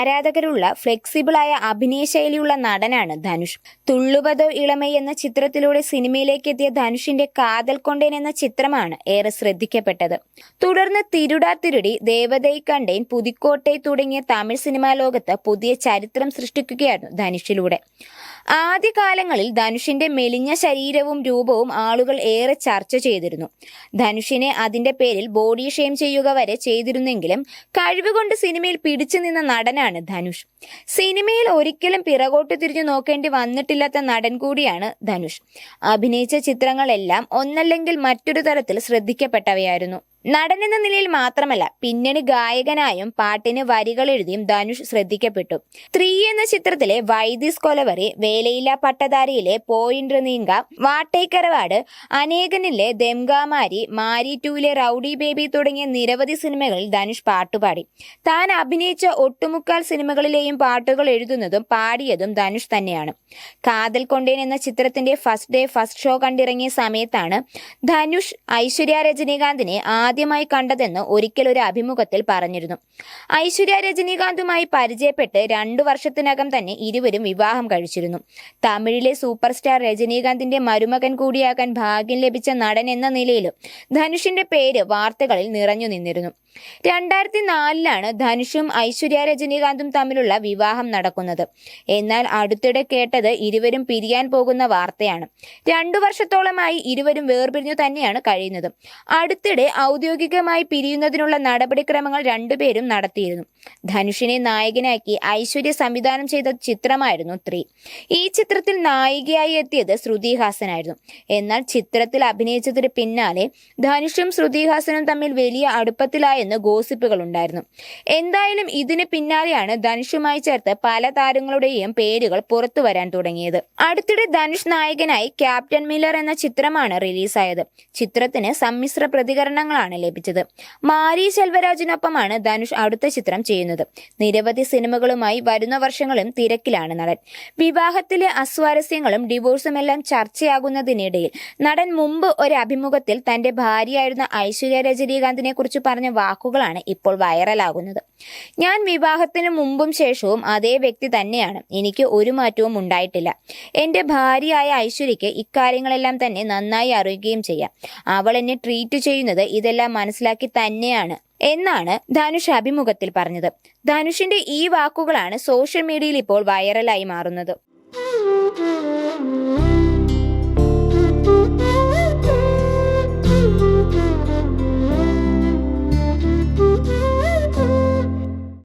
ആരാധകരുള്ള ഫ്ലെക്സിബിളായ അഭിനയ ശൈലിയുള്ള നടനാണ് ധനുഷ്. തുള്ളുപതോ ഇളമൈ എന്ന ചിത്രത്തിലൂടെ സിനിമയിലേക്ക് എത്തിയ ധനുഷിന്റെ കാതൽ കൊണ്ടേൻ എന്ന ചിത്രമാണ് ഏറെ ശ്രദ്ധിക്കപ്പെട്ടത്. തുടർന്ന് തിരുടാ തിരുടി ദേവതൈ കണ്ടേൻ പുതിക്കോട്ടെ തുടങ്ങിയ തമിഴ് സിനിമാ ലോകത്ത് പുതിയ ചരിത്രം സൃഷ്ടിക്കുകയായിരുന്നു ധനുഷിലൂടെ. ആദ്യകാലങ്ങളിൽ ധനുഷിന്റെ മെലിഞ്ഞ ശരീരവും രൂപവും ആളുകൾ ഏറെ ചർച്ച ചെയ്തിരുന്നു. ധനുഷിനെ അതിന്റെ പേരിൽ ബോഡി ഷെയിം ചെയ്യുക വരെ ചെയ്തിരുന്നെങ്കിലും കഴിവുകൊണ്ട് സിനിമയിൽ പിടിച്ചു നിന്ന നടനാണ് ധനുഷ്. സിനിമയിൽ ഒരിക്കലും പിറകോട്ട് തിരിഞ്ഞു നോക്കേണ്ടി വന്നിട്ടില്ലാത്ത നടൻ കൂടിയാണ് ധനുഷ്. അഭിനയിച്ച ചിത്രങ്ങളെല്ലാം ഒന്നല്ലെങ്കിൽ മറ്റൊരു തരത്തിൽ ശ്രദ്ധിക്കപ്പെട്ടവയായിരുന്നു. നടൻ എന്ന നിലയിൽ മാത്രമല്ല പിന്നണി ഗായകനായും പാട്ടിന് വരികൾ എഴുതിയും ധനുഷ് ശ്രദ്ധിക്കപ്പെട്ടു. ത്രീ എന്ന ചിത്രത്തിലെ വൈദിസ് കൊലവറി വേലയില പട്ടധാരിയിലെ പോയിന്റ് നീങ്ക വാട്ടേക്കരവാട് അനേകനിലെ ദംഗാമാരി മാരി ടൂയിലെ റൌഡി ബേബി തുടങ്ങിയ നിരവധി സിനിമകളിൽ ധനുഷ് പാട്ടുപാടി. താൻ അഭിനയിച്ച ഒട്ടുമുക്കാൽ സിനിമകളിലെയും പാട്ടുകൾ എഴുതുന്നതും പാടിയതും ധനുഷ് തന്നെയാണ്. കാതൽ കൊണ്ടേൻ എന്ന ചിത്രത്തിന്റെ ഫസ്റ്റ് ഡേ ഫസ്റ്റ് ഷോ കണ്ടിറങ്ങിയ സമയത്താണ് ധനുഷ് ഐശ്വര്യ രജനീകാന്തിനെ ആദ്യമായി കണ്ടതെന്ന് ഒരിക്കൽ ഒരു അഭിമുഖത്തിൽ പറഞ്ഞിരുന്നു. ഐശ്വര്യ രജനീകാന്തുമായി പരിചയപ്പെട്ട് രണ്ടു വർഷത്തിനകം തന്നെ ഇരുവരും വിവാഹം കഴിച്ചിരുന്നു. തമിഴിലെ സൂപ്പർ സ്റ്റാർ രജനീകാന്തിന്റെ മരുമകൻ കൂടിയാകാൻ ഭാഗ്യം ലഭിച്ച നടൻ എന്ന നിലയിലും ധനുഷിന്റെ പേര് വാർത്തകളിൽ നിറഞ്ഞു നിന്നിരുന്നു. രണ്ടായിരത്തി നാലിലാണ് ധനുഷും ഐശ്വര്യ രജനീകാന്തും തമ്മിലുള്ള വിവാഹം നടക്കുന്നത്. എന്നാൽ അടുത്തിടെ കേട്ടത് ഇരുവരും പിരിയാൻ പോകുന്ന വാർത്തയാണ്. രണ്ടു വർഷത്തോളമായി ഇരുവരും വേർപിരിഞ്ഞു തന്നെയാണ് കഴിയുന്നത്. അടുത്തിടെ ഔദ്യോഗികമായി പിരിയുന്നതിനുള്ള നടപടിക്രമങ്ങൾ രണ്ടുപേരും നടത്തിയിരുന്നു. ധനുഷിനെ നായകനാക്കി ഐശ്വര്യ സംവിധാനം ചെയ്ത ചിത്രമായിരുന്നു ത്രീ. ഈ ചിത്രത്തിൽ നായികയായി എത്തിയത് ശ്രുതി ഹാസനായിരുന്നു എന്നാൽ ചിത്രത്തിൽ അഭിനയിച്ചതിന് പിന്നാലെ ധനുഷും ശ്രുതി ഹാസനും തമ്മിൽ വലിയ അടുപ്പത്തിലായെന്ന് ഗോസിപ്പുകൾ ഉണ്ടായിരുന്നു എന്തായാലും ഇതിന് പിന്നാലെയാണ് ധനുഷുമായി ചേർത്ത് പല താരങ്ങളുടെയും പേരുകൾ പുറത്തു വരാൻ തുടങ്ങിയത്. അടുത്തിടെ ധനുഷ് നായകനായി ക്യാപ്റ്റൻ മില്ലർ എന്ന ചിത്രമാണ് റിലീസായത്. ചിത്രത്തിന് സമ്മിശ്ര പ്രതികരണങ്ങളാണ് ലഭിച്ചത്. മാരി ശെൽവരാജിനൊപ്പമാണ് ധനുഷ് അടുത്ത ചിത്രം ചെയ്യുന്നത്. നിരവധി സിനിമകളുമായി വരുന്ന വർഷങ്ങളും തിരക്കിലാണ് നടൻ. വിവാഹത്തിലെ അസ്വാരസ്യങ്ങളും ഡിവോഴ്സും എല്ലാം ചർച്ചയാകുന്നതിനിടയിൽ നടൻ മുമ്പ് ഒരു അഭിമുഖത്തിൽ തന്റെ ഭാര്യയായിരുന്ന ഐശ്വര്യ രജനീകാന്തിനെ കുറിച്ച് പറഞ്ഞ വാക്കുകളാണ് ഇപ്പോൾ വൈറലാകുന്നത്. ഞാൻ വിവാഹത്തിന് മുമ്പും ശേഷവും അതേ വ്യക്തി തന്നെയാണ്. എനിക്ക് ഒരു മാറ്റവും ഉണ്ടായിട്ടില്ല. എന്റെ ഭാര്യയായ ഐശ്വര്യയ്ക്ക് ഇക്കാര്യങ്ങളെല്ലാം തന്നെ നന്നായി അറിയുകയും ചെയ്യാം. അവൾ എന്നെ ട്രീറ്റ് ചെയ്യുന്നത് ഇതെല്ലാം മനസ്സിലാക്കി തന്നെയാണ് എന്നാണ് ധനുഷ് അഭിമുഖത്തിൽ പറഞ്ഞത്. ധനുഷിന്റെ ഈ വാക്കുകളാണ് സോഷ്യൽ മീഡിയയിൽ ഇപ്പോൾ വൈറലായി മാറുന്നത്.